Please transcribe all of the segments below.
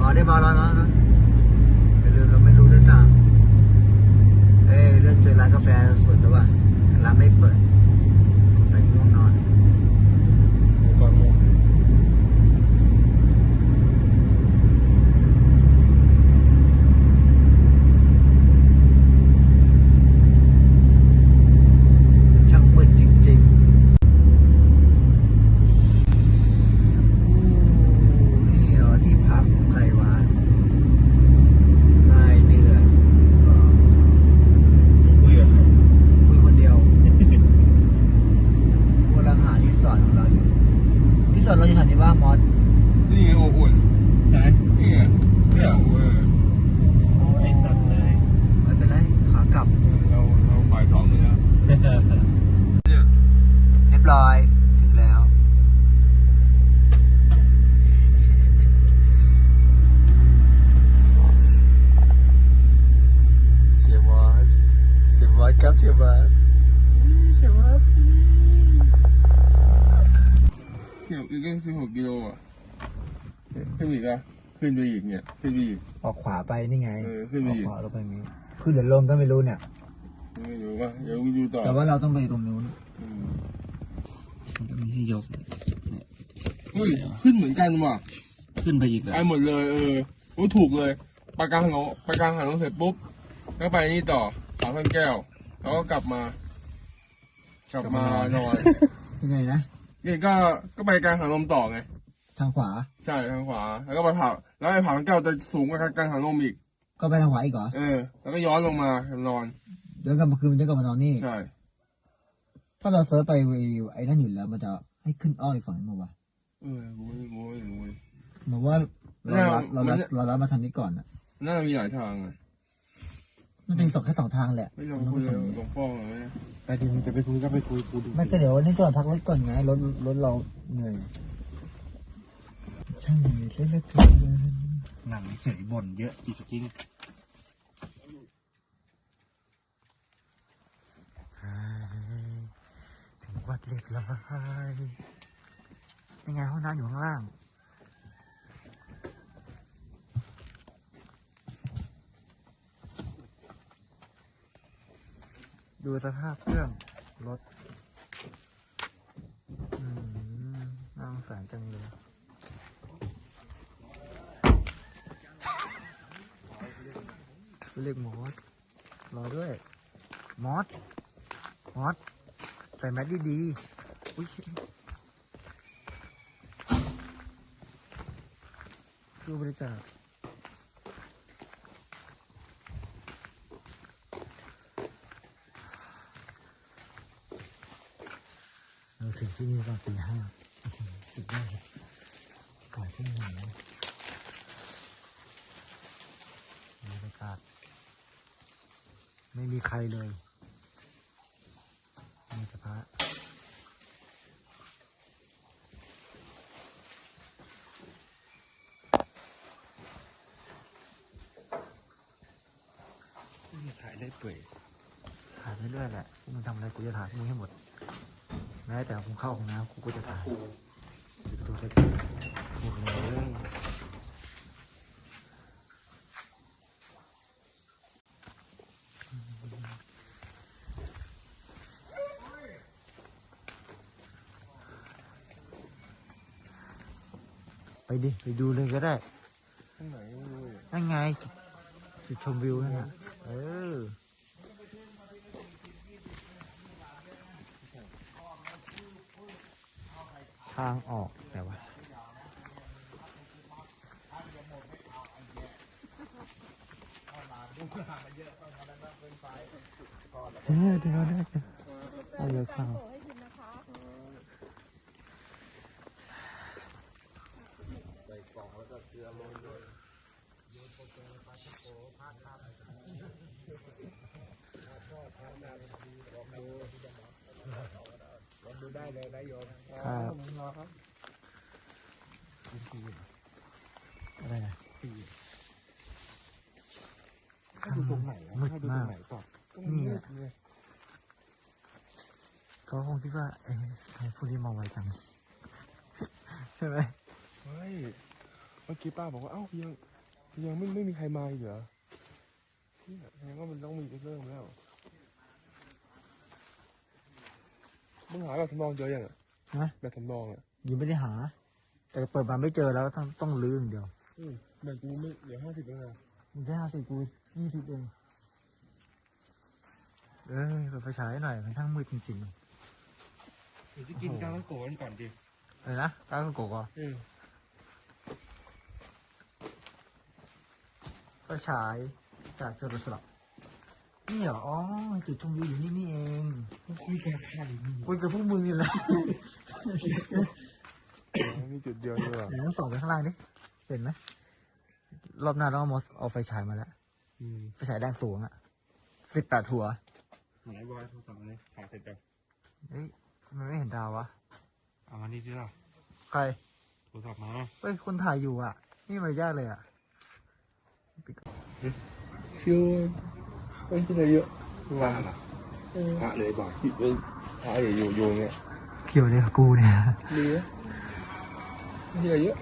บอได้บอแล้วนะอย่าลืมเราไม่รู้ด้วยซ้ำเอ้ยเรื่องเจอร้านกาแฟสวนแล้วว่ะร้านไม่เปิดสงสัยง่วงนอน ก่อนโมง ช่างมืดจริงๆโอ้นี่เหรอที่พักของใครวะรายเดือนก็ คุยกับใคร คุยคนเดียวกำลังหาที่สอนของเราอยู่ที่สอนเราอยู่แถวนี้ว่ามอส นี่ไงโอ้อุ่น ไหน นี่ไงเนี่ยเออ ไอ้สัตว์เลย ไม่เป็นไรขากลับ เราเราบ่ายสองเลยนะเนี่ย เรียบร้อย ถึงแล้ว เสียวัดเสียวัดครับเสียวัด เสียว่า เนี่ยอีกก็สิบหกกิโลอะขึ้นอีกอะ ขึ้นไปอีกเนี่ย ขึ้นไปอีก ออกขวาไปนี่ไงเออขึ้นไปออกอีก ขวาเราไปนี้ขึ้นหรือลงก็ไม่รู้เนี่ย ไม่รู้ว่าเดี๋ยวไปดูต่อแต่ว่าเราต้องไปตรงนู้นอืมมันจะมีให้ยกเนี่ยเฮ้ยขึ้นเหมือนกันว่ะ ขึ้นไปอีกเหรอไปหมดเลยเออโอ้ถูกเลยไปกลางถนนไปกลางถนนเสร็จปุ๊บแล้วไปนี่ต่อขาวท่านแก้ว แล้วก็กลับมา กลับมานอนยังไงนะนี่ก็ก็ไปกลางถนนต่อไง ทางขวา ใช่ทางขวา แล้วก็ไปผ่าแล้วไปผ่าท่านแก้วจะสูงกว่ากลางถนนอีก ก็ไปทางขวาอีกเหรอ เออ แล้วก็ย้อนลงมานอน เดินกลับมาคืนมันจะกลับมานอนนี่ ใช่ ถ้าเราเซิร์ชไปไอ้นั่นอยู่แล้วมันจะให้ขึ้นอ้อมอีกฝั่งนึงมาวะเออกูไม่กูไม่รู้เลยเหมือนว่าเราลัดเราลัดเราลัดมาทางนี้ก่อนอะน่าจะมีหลายทางอะน่าจะมีสองแค่สองทางแหละ ไม่ลองทางคุยฝั่กับงนี้หลวงพ่อเลยไปดิมึงจะไปคุยก็ไปคุยกูดูไม่ก็เดี๋ยววันนี้ก่อนพักรถก่อนไงรถรถเราเหนื่อย ช่างเหนื่อยเหลือเกินหนังเฉยบ่นเยอะจริงถึงวัดเรียบร้อยยังไงห้องน้ำอยู่ข้างล่างดูสภาพเครื่องรถอืมน่าสงสารจังเลย เรียกมอสรอด้วย มอส มอส ใส่แมสดีๆอุ้ยดูบริจาคเราถึงที่นี่ตอนตีห้าอื้อหือสุดยอดก่อนชั่วโมงนะบรรยากาศไม่มีใครเลยมีแต่พระๆถ่ายได้เปื่อยถ่ายไปเรื่อยแหละพวกมึงทำอะไรกูจะถ่ายพวกมึงให้หมด แม้แต่ผมเข้าห้องน้ำกูก็จะถ่ายปิดประตูใส่กูถูกเลย ดิไปดูเลยก็ได้ข้างไหนไม่รู้เลยนั่นไงจุดชมวิวนั่นน่ะเออทางออกแต่ว่าเดี๋ยวเดี๋ยวเดี๋ยวเอาเลย ข้าวครับอะไรนะให้ดูตรงไหนอะมืดให้ดูตรมางกไหนก่อนนี่แหละเขาคงคิดว่าเอ้ยทำไมพวกนี้มาไวจัง ใช่ไหมฮ้ยเมื่อกี้ป้าบอกว่าเอ้ายังยังไม่ไม่มีใครมาอีกเหรอเนี่ยแสดงว่ามันต้องมีเริ่มแล้วมึงหาแบบทำนองเจอยังอะนะแบบทำนองอะยังไม่ได้หา แต่เปิดมาไม่เจอแล้วต้องต้องลื้ออย่างเดียวอืมแบบกูไม่เหลือห้าสิบแล้วนะมันแค่ห้าสิบกูยี่สิบเองเอ้ยเปิดไฟฉายหน่อยมันทั้งมืดจริงเดี๋ยวจะกินกาลังโกกันก่อนดิๆเลยนะก้าวโกกอะอืม ไฟฉายจากจรวดสลับนี่เหรอ อ๋อ จุดชมวิวอยู่นี่นี่เองคุยกันใครนี่คุยกับพวกมึงนี่แหละมีจุดเดียวนี่หว่าไหนต้องส่องไปข้างล่างดิ เห็นไหมรอบหน้าต้องเอามอสเอาไฟฉายมาแล้วอืมไฟฉายแดงสูงอะสิบแปดหัวไหนบอยโทรศัพท์มาเลยถ่ายเสร็จแล้วเฮ้ยทำไมไม่เห็นดาววะ เอามานี่สิล่ะใคร โทรศัพท์มาเฮ้ยคนถ่ายอยู่อะ นี่มันยากเลยอะ ชิวไม่คิดอะไรเยอะว่าล่ะเออพระเลยบอกคิดเป็นพระอยู่อยู่เนี่ยเกี่ยวเลยกับกูเนี่ยดีนะไม่คิดอะไรเยอะ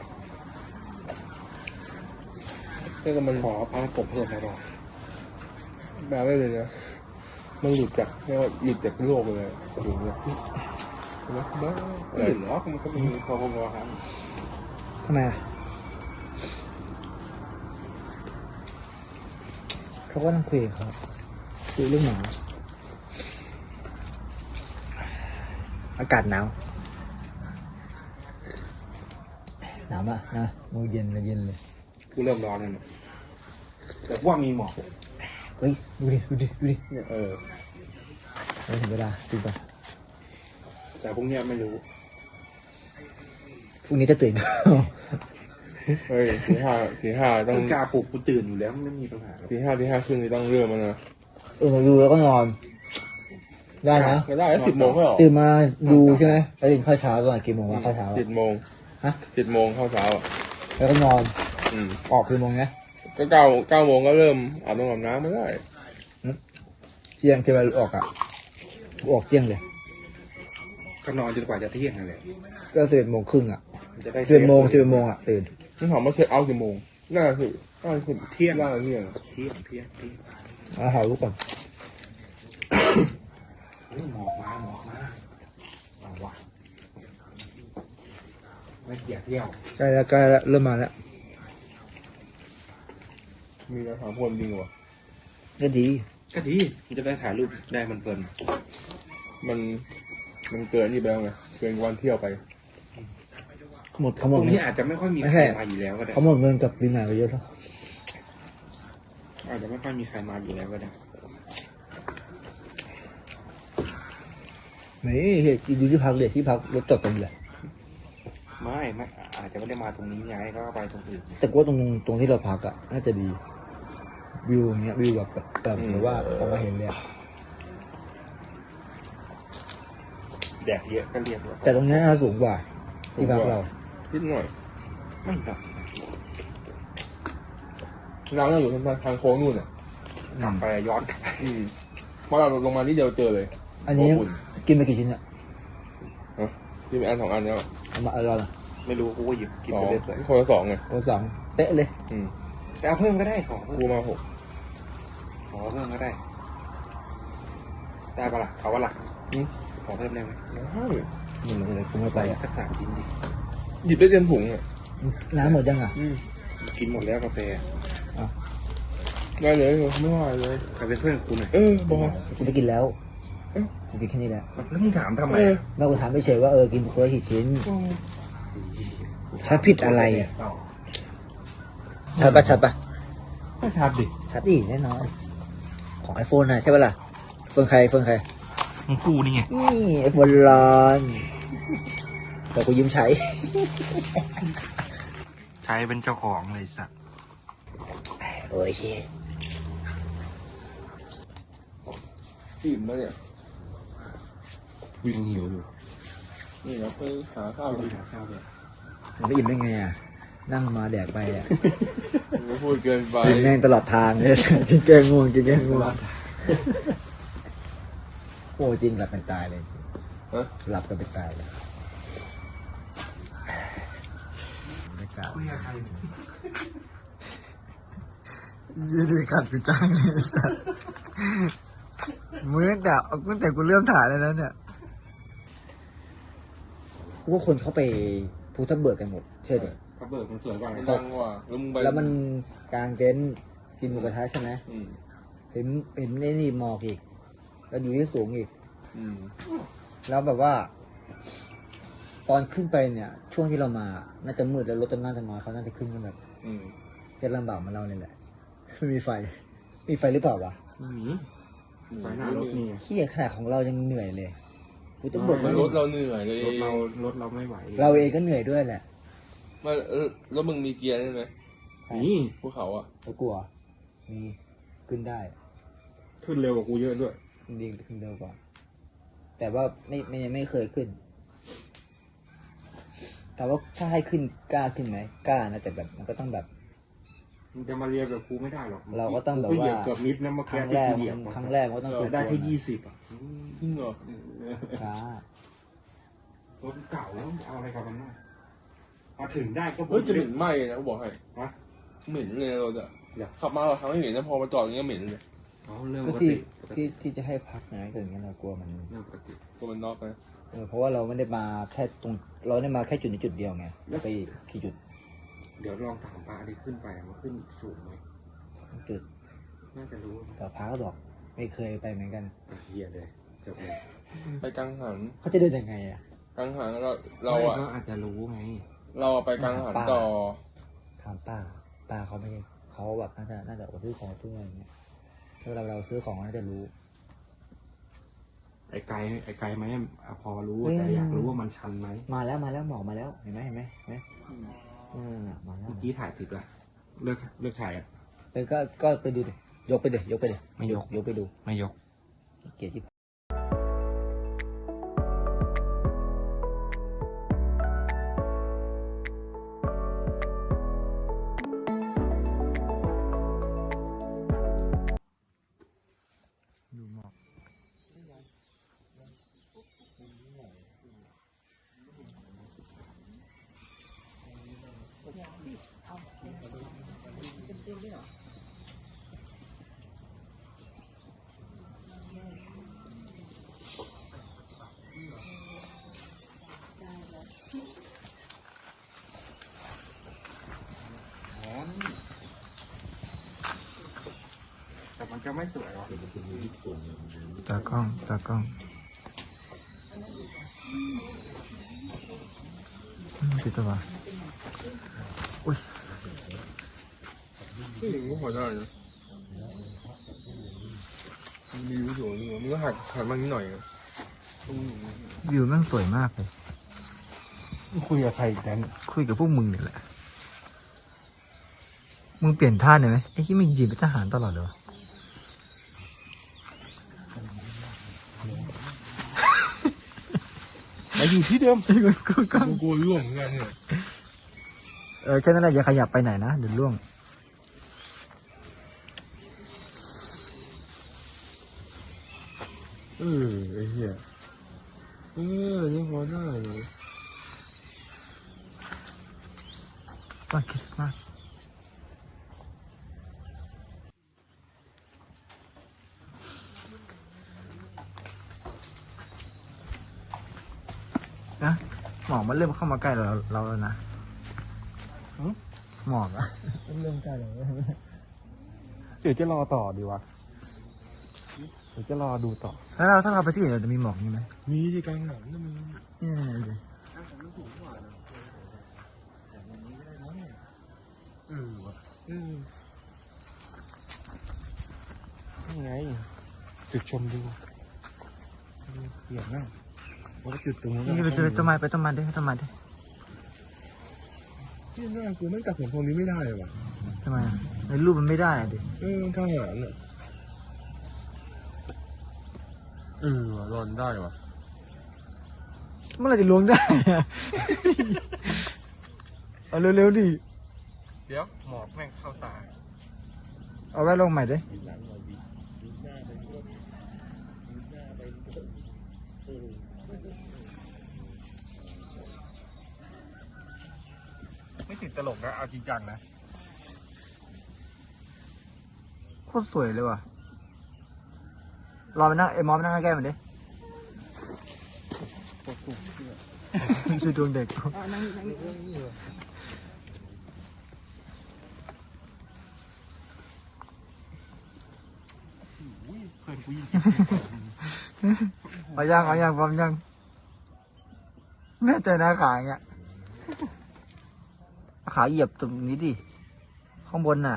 แต่ก็มันขอพระกบเพิ่มนะบอกแบบไม่เลยนะมันหลุดจากเรียกว่าหลุดจากโลกเลยอยู่เนี่ยเห็นไหมบ้าไม่เห็นหรอกมันก็มีพอพอครับทำไมอะ เขาก็ต้องคุยกับเขาคุยเรื่องหมาอากาศหนาวหนาวมากนะมือเย็นเลยเย็นเลยกูเริ่มร้อนแล้วเนี่ยแต่ว่ามีหมอกเฮ้ยดูดิดูดิดูดิเนี่ยเออไม่ถึงเวลาตื่นก่อนแต่พวกเนี้ยไม่รู้พรุ่งนี้จะตื่น เฮ้ยทีห้าทีห้าต้ต้อองงกาปลุกกูตื่นอยู่แล้วไม่มีปัญหาหรอกทีห้าทีห้าครึ่งนี่ต้องเริ่มแล้วนะเออดูแล้วก็นอน ได้นะ ก็ได้สิบโมงก็หรอตื่นมาดูใช่ไหมแล้วตื่นเข้าเช้าก่อนกี่โมงวะเข้าเช้าเจ็ดโมงฮะ เจ็ดโมงเข้าเช้าอะแล้วก็นอนอืมออกกี่โมงนะก็เก้าเก้าโมงก็เริ่มอาบน้ำอาบน้ำไม่ได้เที่ยงที่เราออกอะออกเที่ยงเลยก็นอนจนกว่าจะเที่ยงนั่นแหละก็สิบเอ็ดโมงครึ่งอะ มันจะได้สิบเอ็ดโมงสิบเอ็ดโมงอะตื่นนี่ถามว่าเช็คเอาท์กี่โมงน่าจะคือน่าจะคือเที่ยงน่าจะเที่ยงเที่ยงเที่ยงเที่ยงเอาหาลูกก่อนเฮ้ยหมอกมาหมอกมาเอาวะไม่เสียเที่ยวใกล้แล้วใกล้แล้วเริ่มมาแล้ว มีการถามคนจริงวะก็ดี ก็ดีมันจะได้ถ่ายรูปได้มันเพลินมันมันเกินนี่ไปแล้วไงเกินวันเที่ยวไป หมดเขาหมตดรงเงินี้นอาจจะไม่ค่อยมีไม่ใครใช่มาอยู่แล้วก็ได้เขาหมดเงินกับปีใหม่ไปเยอะแล้วอาจจะไม่ค่อยมีใครมาอยู่แล้วก็ได้นี่เหตุดูที่พักเลยที่พักรถจอดเต็มเลยไม่ไม่อาจจะไม่ได้มาตรงนี้ไงก็ไปตรงอื่นแต่กูว่าตรงตรงที่เราพักอะน่าจะดี วิวอย่างเงี้ยวิวแบบแบบหรือว่าออกมาเห็นเลยอะแดดเยอะก็เรียกว่าแต่ตรงเนี้ยน่าสูงกว่าที่พักเรา นิดหน่อยไม่หรอกเราเนี่ยอยู่ทางทางโค้งนู่นอะกลับไปย้อนกลับไปอืมเพราะเราลงมานี่เดียวเจอเลยอันนี้โอุ่นกินไปกี่ชิ้นอะฮะกินไปอันสองอันแล้วเอามาเอาเราละไม่รู้กูก็หยิบกินสอไปงเรื่อยคนละสองไงโอ้สองเป๊ะเลย อืมๆแต่เอาเพิ่มก็ได้ขอเพิ่กูมมาหกขอเพิ่มก็ได้ ได้ปะล่ะขอปะล่ะอืมขอเพิ่มได้ไหมได้นี่มันเลยกูไม่ไปอะสักสามชิ้นดิ หยิบได้เต็มถุงอะน้ำหมดยังอะอืมกินหมดแล้วกาแฟได้เลยไม่ว่าเลยใครเป็นเพื่อนกูหน่อยเออบอกกูไปกินแล้วเอ้ากูกินแค่นี้แหละแล้วมึงถามทำไมเออแม่กูถามไม่เฉยว่าเออกินคนละกี่ชิ้นถ้าผิดอะไรอะชัดปะชัดปะก็ชาดิชัดดิแน่นอนของไอโฟนน่ะใช่ปะล่ะโฟนใครโฟนใครมึงกูนี่ไงนี่ไอโฟนร้อน แต่กูยืมใช้ ใช้เป็นเจ้าของเลยสัตว์โอ้ยเชอิ่มแล้วเนี่ยวิ่งหิวอยู่นี่เราไปหาข้าวกินข้าวเลยมันไม่อิ่มได้ไงอะ นั่งมาแดกไปอะไม่พูดเกินไปกินแม่งตลอดทางเลยกินแกงง่วงกินแกงง่วงโอ้จริงหลับเป็นตายเลยฮะหลับกันเป็นตายเลยบรรยาา กาศคุยกับใครยืดีขัดกูจังเลยไอ้สัสมึงตั้งแต่ตั้งแต่กูเริ่มถ่ายแล้วนะเนี่ยกูว่าคนเขาไปภูทับเบิกกันหมดเชื่อดิกระเบิดมันสวยกว่ามันดังกว่าแล้วมึงไปแล้วมันกลางเต็นท์กินหมูกระทะใช่ไหมอืมเห็นเห็นไอ้นี่หมอกอีก แล้วอยู่ที่สูงอีก อืม แล้วแบบว่า ตอนขึ้นไปเนี่ย ช่วงที่เรามา น่าจะมืดแล้วรถจะน่าจะน้อยเขาน่าจะขึ้นกันแบบอืมจะลำบากเหมาเราเลยแหละไม่มีไฟ มีไฟหรือเปล่าวะไม่มีไฟหน้ารถนี่ไงขี้ขนาดของเรายังเหนื่อยเลยกูต้องบอกมัว่านรถเราเหนื่อยเลยรถเรารถเราไม่ไหวเราเองก็เหนื่อยด้วยแหละไม่เออแล้วมึงมีเกียร์ใช่ไหมนี่ภูเขาอะเรากลัว มีขึ้นได้ขึ้นเร็วกว่ากูเยอะด้วยดีขึ้นเร็วกว่า แต่ว่าไม่ไม่ยังไม่เคยขึ้น แต่ว่าถ้าให้ขึ้นกล้าขึ้นไหมกล้านะแต่แบบมันก็ต้องแบบมันจะมาเรียนแบบกูไม่ได้หรอกเราก็ต้องแบบกูเหยียว่าเกือบมิดนะเมื่อคกี้รั้งที่แรกกูเหยียบครั้งแรกมันก็ต้องเออได้แค่กลัวๆยี่สิบอะจริงเหรอช้ารถเก่าแล้วเอาอะไรกับมันมากมาถึงได้ก็เฮ้ยจะเหม็นไหม้นะกูบอกให้ฮะ เหม็นเลยรถอะอยาก ขับมาเราทำให้เหม็นนะพอมาจอดอย่างเงี้ยเหม็นเลยเอาเรื่องก็ปกที่ติที่ที่จะให้พักนะเกิดอย่างนั้นเรากลัวมัน เรื่องปกติก็มันนอกนะ เออเพราะว่าเราไม่ได้มาแค่ตรง เราได้มาแค่จุดนี้จุดเดียวไงแล้วไปกี่จุดเดี๋ยวลองถามป้าที่ขึ้นไปมันขึ้นสูงไหมจุดน่าจะรู้นะแต่พาก็บอกไม่เคยไปเหมือนกันอะเฮียเลยจบเลยไปกังหันเขาจะเดินยังไงอะกังหันเราเราไม่อะก็อาจจะรู้ไงเราอะไปกังหันต่อถามป้าป้าเขาไม่ได้เขาแบบน่าจะน่าจะซื้อของซื้ออะไรอย่างเงี้ยถ้าเราเราซื้อของน่าจะรู้ ไอ้ไกลไอ้ไกลไหมอะพอรู้เฮ้ยแต่อยากรู้ว่ามันชันไหมมาแล้วมาแล้วหมอกมาแล้วเห็นไหมเห็นไหมเห็นไหมอืมมาแล้วเมื่อกี้ถ่ายติดละเลิกเลิกถ่ายอะไปก็ก็ไปดูดิยกไปดิยกไปดิไม่ยกยกไปดูไม่ยกเกียรติที่ คิดตัวอุ้ยนี่มึงก็พอได้นะวิวสวยอยู่มึงก็หักหันมานิดหน่อยวิวแม่งสวยมากเลย คุยกับใครกันคุยกับพวกมึงนี่แหละ มึงเปลี่ยนท่าหน่อยไหมไอ้ที่มึงยืนเป็นทหารตลอดเลยวะ มาอยู่ที่เดิมไอ้กูกูก็กูกลัวร่วงเหมือนกันเนี่ยเออแค่นั้นแหละอย่าขยับไปไหนนะเดี๋ยวล่วง เออไอ้เหี้ยเออยังพอได้เลยวันคริสต์มาส นะหมอกมันเริ่มเข้ามาใกล้เราเราแล้วนะหมอกอะเริ่มใกล้เราแล้วเดี๋ยวจะรอต่อดีวะเดี๋ยวจะรอดูต่อ แล้วเราถ้าเราไปที่อื่นเราจะมีหมอกนี่ไหมมีที่กลางหันนะมึงนี่ไงดิเออว่ะเออนี่ไงจุดชมดูเหียบนั่ งว่าจุดตรงนี้นี่ไปเจอต้นไม้ไปต้นไม้ดิต้นไม้ดิที่น่ากูไม่กลับผมตรงนี้ไม่ได้ว่ะทำไมอะในรูปมันไม่ได้อะดิ เออทหารอะเออว่ะรอนได้ว่ะเมื่อไหรจะล้วงได้อะเอาเร็วๆดิ เดี๋ยวหมอกแม่งเข้าตาเอาไว้ลงใหม่ดิไม่ติดตลกนะ เอาจริงจังนะ โคตรสวยเลยว่ะ รอไปนั่งไอ้มอมนั่งใกล้ๆมันดิช่วยดวงเด็กเพื่อนกูยิงเอายังเอายังพร้อมยังแน่ใจนะขาอย่างเงี้ย ขาเหยียบตรงนี้ดิ ข้างบนน่ะ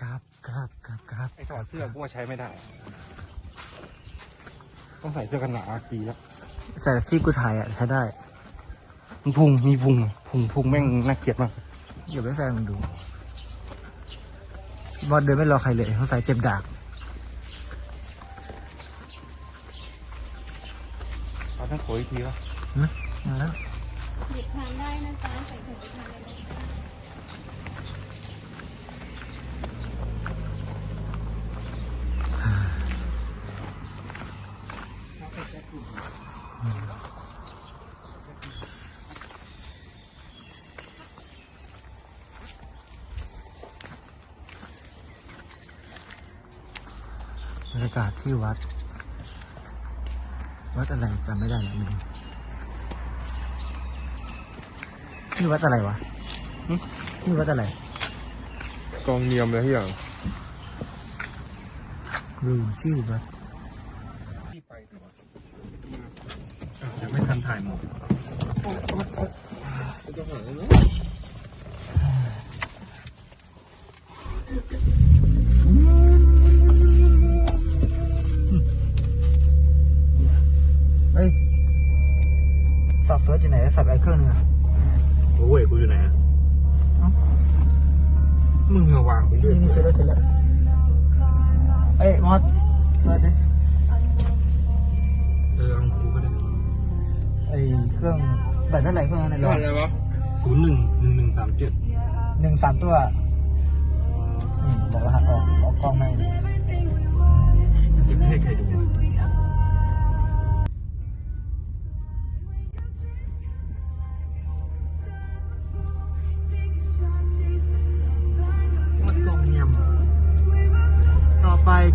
ครับครับครับครับไอ้ถอดเสื้อกูว่าใช้ไม่ได้ ต้องใส่เสื้อกันหนาวดีแล้วแต่ที่กูถ่ายอะใช้ได้ มันพุงมีพุงอะพุงพุงแม่งน่าเกลียดมากอย่าไปแฟนมึงดู บอลเดินไม่รอใครเลยเขาใส่เจ็บดากเอาทั้งโขยอีกทีวะนะมาแล้ว หยิบทานได้นะจ๊ะใส่ถุงไปทานเลยนะคะ บรรยากาศ ที่วัด วัดอะไรจำไม่ได้แล้วมึงนี่วัดอะไรวะนี่วัดอะไรกองเนียมเลยทุกอย่างลืมชื่อวัดที่ไปดีกว่าเดี๋ยวไม่ทันถ่ายหมด สอยู่ไหนสับไอ้เครื่องนึงอะโอ้ยกูอยู่ไหนอะมึงอะวางไปเรื่นี่อยนี่เจอแล้วเจอแล้วเอ้ยมอสเฟิร์สดิเออเอากูก็ได้ไอ้เครื่องแบตเท่าไหร่เครื่องนั้นรรหัอสอะไรวะศูนย์หนึ่งหนึ่งหนึ่งสามเจ็ด หนึ่งสามตัว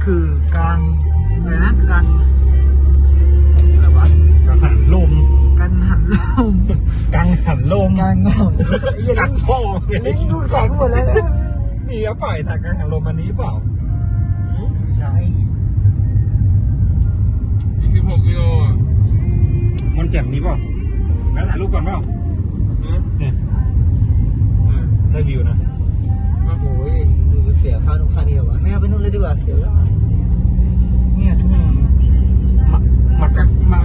คือกลางอะไรนะกลางอะไรวะกังหันลมกันหันลมกังหันลมกลางงอมไอ้เหี้ยกัลิ้งนพ่อลิ้นดูแข็งหมดเลยนะนี่เอาไปถ่ายกังหันลมอันนี้เปล่าไม่ใช่อีกสิบหกกิโลอะมันแจ่มนี้เปล่าแล้วถ่ายรูปก่อนเปล่าฮะเนี่ยเออได้วิวนะโอ้ยดูเสียค่านู่นค่านี่เหรอวะไม่เอาไปนู่นเลยดีกว่าเสียแล้ว มะมะ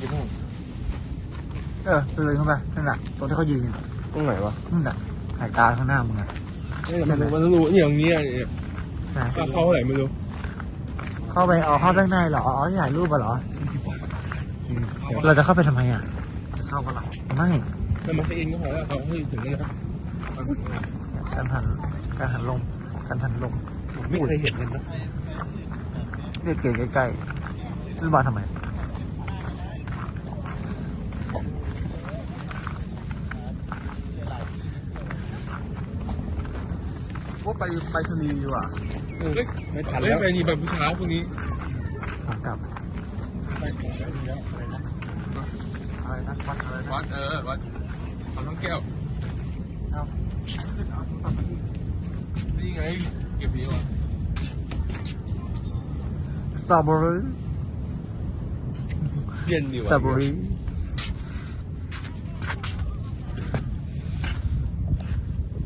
ไปนู่นเออเลยเข้าไปนั่นแหละตรงที่เขายืนอยู่ตรงไหนวะนั่นแหละสายตาข้างหน้ามึงอะเนี่ยมันมันต้องรู้เนี่ยอย่างเงี้ยเนี่ยนะค่าเข้าเท่าไหร่ไม่รู้เข้าไปเอาเข้าด้านในเหรออ๋อที่ถ่ายรูปอะเหรอ เราจะเข้าไปทำไมอะเข้าก็หลับไม่แล้วมันจะอินก็พอแล้วเขาให้ถึงแล้วนะการหันการหันลงการหันลงไม่เคยเห็นเลยนะเรียกเก๋ใกล้ๆรู้บาทำไม ว่าไปไปชนีดีกว่าเออไม่ทันเฮ้ยแล้วไปนี่ไปผู้เช้าพวกนี้ขากลับไปของได้ดีแล้วอะไรนะวัดอะไรนะวัดเออวัดทำทั้งแก้วเอานี่ไงเก็บนี้ว่ะสตรอเบอรี่เย็นดีสว่ะตรอเบอรี่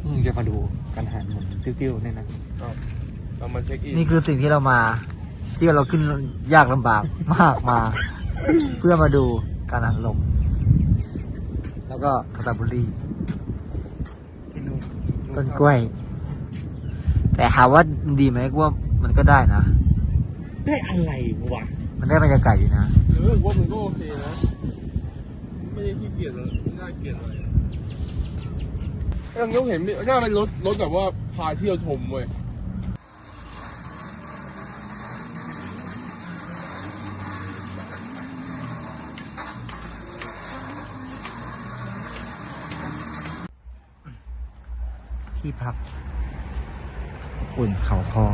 อืมจะมาดู การหันเหมือนติ้วๆเนี่ยนะเอาเรามาเช็คอินนี่คือสิ่งที่เรามา ที่เราขึ้นยากลำบากมากมา เพื่อมาดูการหันลม แล้วก็สตรอเบอรี่ต้นกล้วย แต่ถามว่าดีไหมกูว่ามันก็ได้นะ ได้อะไรวะมันได้บรรยากาศอยู่นะ เออว่ามันก็โอเคนะ ไม่ได้ขี้เกียจเลยไม่น่าเกลียดอะไร ยังยเราเห็นมีน่าเป็นรถรถแบบว่าพาเที่ยวชมเว้ยที่พัก อุ่นเขาคอ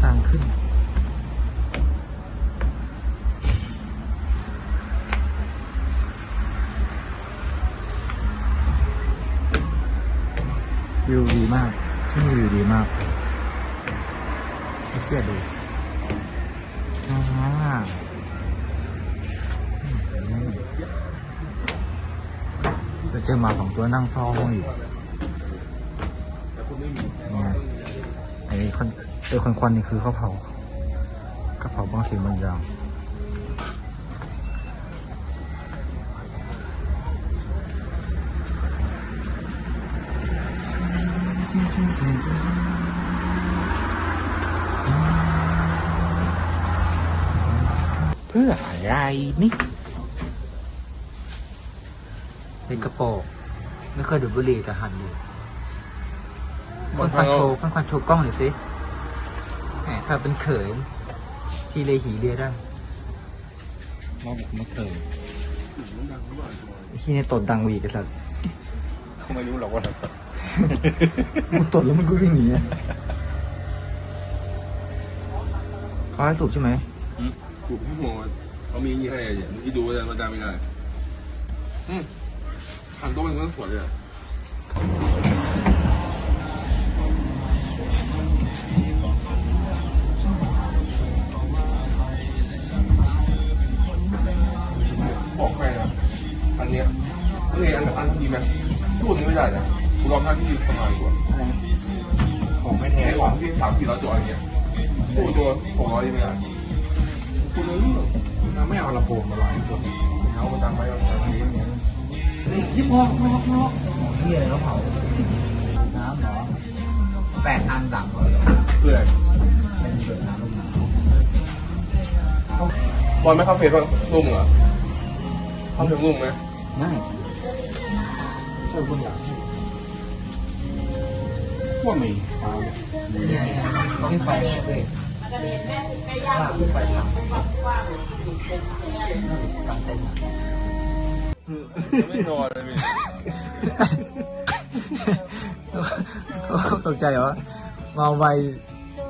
ทางขึ้น วิวดี มาก ที่นี่วิวดีมากเชื่อดูอ่าเราเจอหมาสองตัวนั่งเฝ้าห้องอยู่เนี่ยไอ้คนไอ้คนควันนี่คือเขาเผาเขาเผาบางสิ่งบางอย่าง เพื่ออะไรนี่ เป็นกระโปรงไม่เคยดูดบุหรี่แต่หันอยู่คนควันโชว์คนควันโชว์กล้องหน่อยสิแหมถ้าเป็นเขินทีเลยหีเรียได้น้องบอกไม่เคยไอ้ที่นี่ตดดังวีกไอ้สัสเขาไม่รู้หรอกว่า กูตดแล้วมันก็วิ่งหนีอะเขาให้สูบใช่ไหมถูกที่หัวเขามียี่ห้ออะไรอย่างที่ดูเลยมันจำไม่ได้อืมหันตัวมันก็สวยเลยอะบอกใครนะอันเนี้ยอันนี้อันอันดีไหมสู้อันนี้ไม่ได้นะ กูลองท่าที่ประมาณกว่าของไม่แท้ไอ้ของที่สามสี่ร้อยตัวอย่างเงี้ยสู้ตัวหกร้อยไม่ได้คุณรู้เรื่องไม่เอาลำโพงมาลอยตัวเอามาตั้งไว้ตรงนี้เนี่ยยี่พอกพอกพอกที่อะไรเขาเผาน้ำเหรอแปดอันดับเหรอเพื่อเป็นเกิดน้ำลมหนาวบอลไม่เข้าเฟซก็รุ่มเหรอเข้าถึงรุ่มไหมไม่ช่วยคุณอยาก พวกมีเนี่ยที่ไฟเลยว่าที่ไฟทำกางเต็นไม่นอนเลยพี่ตกใจเหรอ มาไว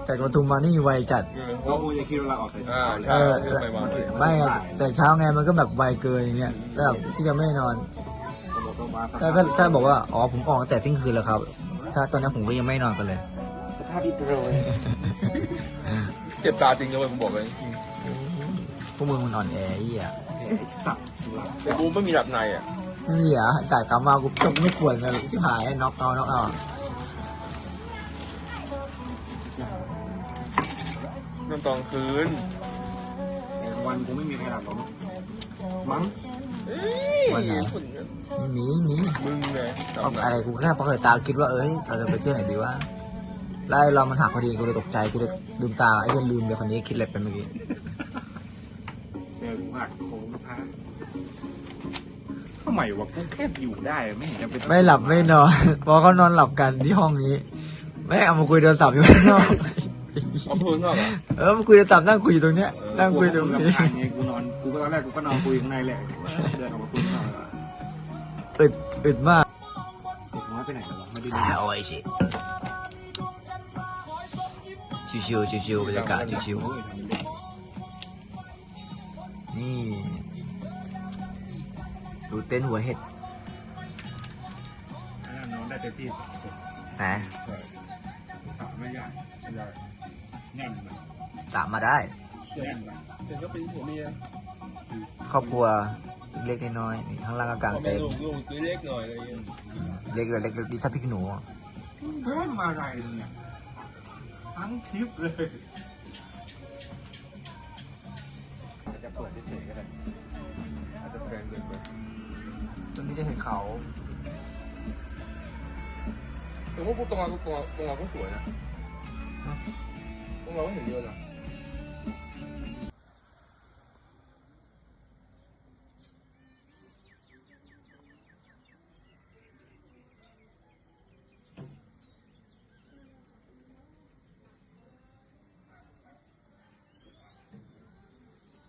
จากปทุมมานี่ไวจัดเราะกูจะคิดว่าเราออกไปอ่เช่อไปวางเลยไม่แต่เช้าไงมันก็แบบไวเกินอย่างเงี้ยแล้วแบบพี่ยังไม่นอนถ้าถ้าบอกว่า อ๋อผมออกแต่ที่ยงคืนแล้วครับ ถ้าตอนนั้นผมก็ยังไม่นอนกันเลย สภาพอิดโรยเจ็บตาจริงเลยผมบอกเลยพวกมึงมันอ่อนแอไอ้เหี้ยสับหลับแต่กูไม่มีหลับในอะไม่มีอะจ่ายกลับมากูจบไม่ควรเลยที่หายน็อกเอาน็อกเอานอนตอนคืนวันกูไม่มีใครหลับหรอก มั้งเอ้ยวันไหนฝุ่นหมีหมีมึงไงหลับในอะไรกูแค่พอเกิดตาคิดว่าเอ้ยเราจะไปเที่ยวไหนดีวะแล้วไอ้เรามันหักพอดีกูเลยตกใจกูเลยลืมตาไอ้เหี้ยันลืมเลยคนนี้คิดอะไรไปเมื่อกี้เจอกูหักโค้งพาทำไมวะกูแค่อยู่ได้ไม่เห็นจะเป็นไม่หลับไม่นอนเพอเขานอนหลับกันที่ห้องนี้ไม่เอามาคุยโทรศัพท์อยู่ข้างนอกเอาพื้นนอกเหรอเออมาคุยโทรศัพท์นั่งคุยอยู่ตรงเนี้ยนั่งคุยตรงกับนี้ทางไงกูน อนกูก็ตอนแรกกูก็นอนคุยข้างในแหละเดินออกมาคุยข้างนอกแล้วอึดอึดมากเด็กน้อยไปไหนกันวะไม่ได้อ่าโอ้ยชิชิวๆชิวๆบรรยากาศชิวๆนี่ดูเต้นหัวเห็ดนอนได้เต็มที่นะสามไม่ยากไม่ได้แน่นไปสามมาได้แน่นไปเดี๋ยวก็เป็นผัวเมีย ครอบครัวเล็กๆน้อยๆนี่ข้างล่างก็กลางพ่อแม่เต็นลูกลูกตัวเล็กหน่อยอะไรอย่างเงี้ยเล็กๆเล็กๆถ้าพริกหนูอะเพิ่มมาอะไรเนี่ยทั้งทริปเลยจะเปิดเฉยๆก็ได้อาจจะแพงเกินไปตรงนี้จะเห็นเขา แต่ว่ากูตรงเราตรงเราตรงเราก็สวยนะตรงเราก็เห็นเยอะนะ